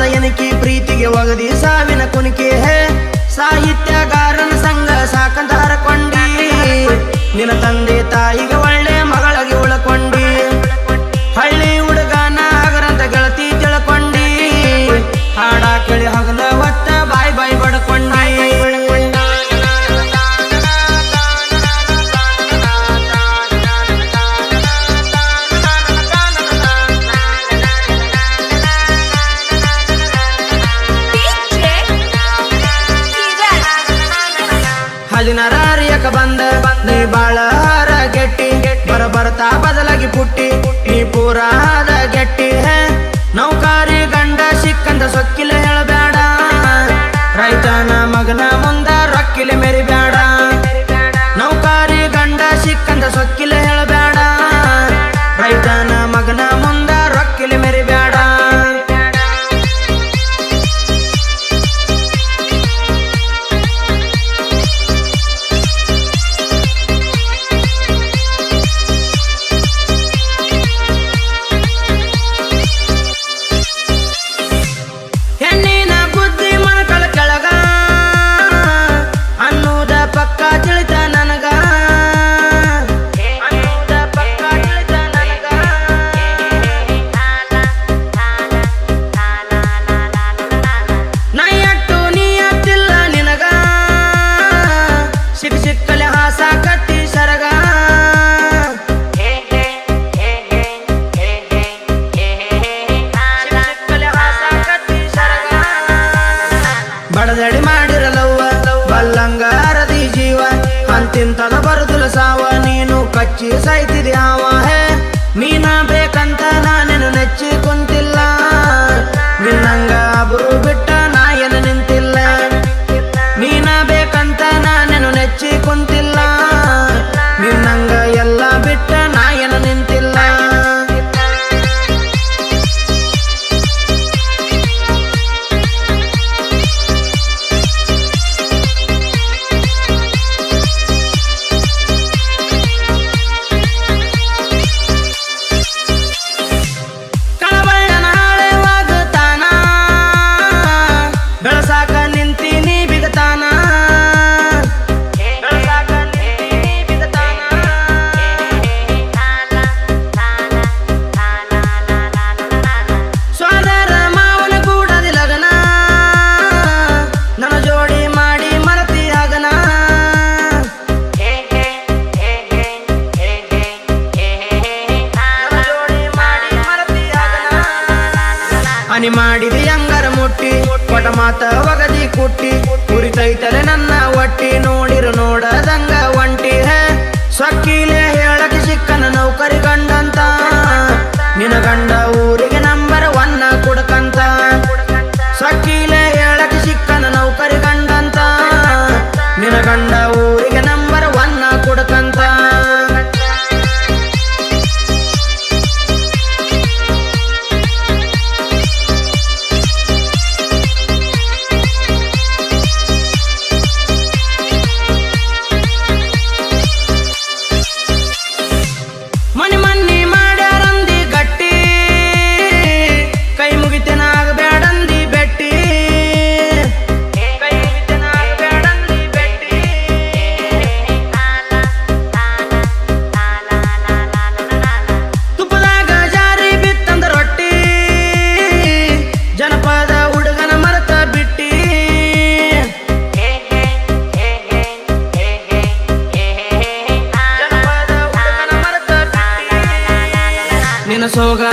ಮನ ಎನಿಕೆ ಪ್ರೀತಿಗೆ ಒಗದಿ ಸಾವಿನ ಕುಣಿಕೆ ಹೇ. ಸಾಹಿತ್ಯಗಾರನ ಸಂಘ ಸಾಕಂತ ಹರಕೊಂಡಿ. ನಿನ್ನ ತಂಗ ಬಾಳ ಗಟ್ಟಿ, ಬರ ಬರ್ತಾ ಬದಲಾಗಿ ಪುಟ್ಟಿ. ನೀ ಪೂರಾದ ಗಟ್ಟಿ ನೌಕಾರಿ ಗಂಡ ಸಿಕ್ಕಂತ ಸೊಕ್ಕಿಲೆ ಹೇಳಬೇಡ. ರೈತನ ಮಗನ ಮುಂದ ರೊಕ್ಕಿಲೆ ಮೇರಿ 小さ。ಅನಿ ಮಾಡಿದಿ ಅಂಗರ ಮುಟ್ಟಿ ಪಟ ಮಾತ ಒಗದಿ ಕುಟ್ಟಿ, ಕುರಿತೈತಲೆ ನನ್ನ ಒಟ್ಟಿ, ನೋಡಿರು ನೋಡದಂಗ ಒಂಟಿ, ಹೇ 想が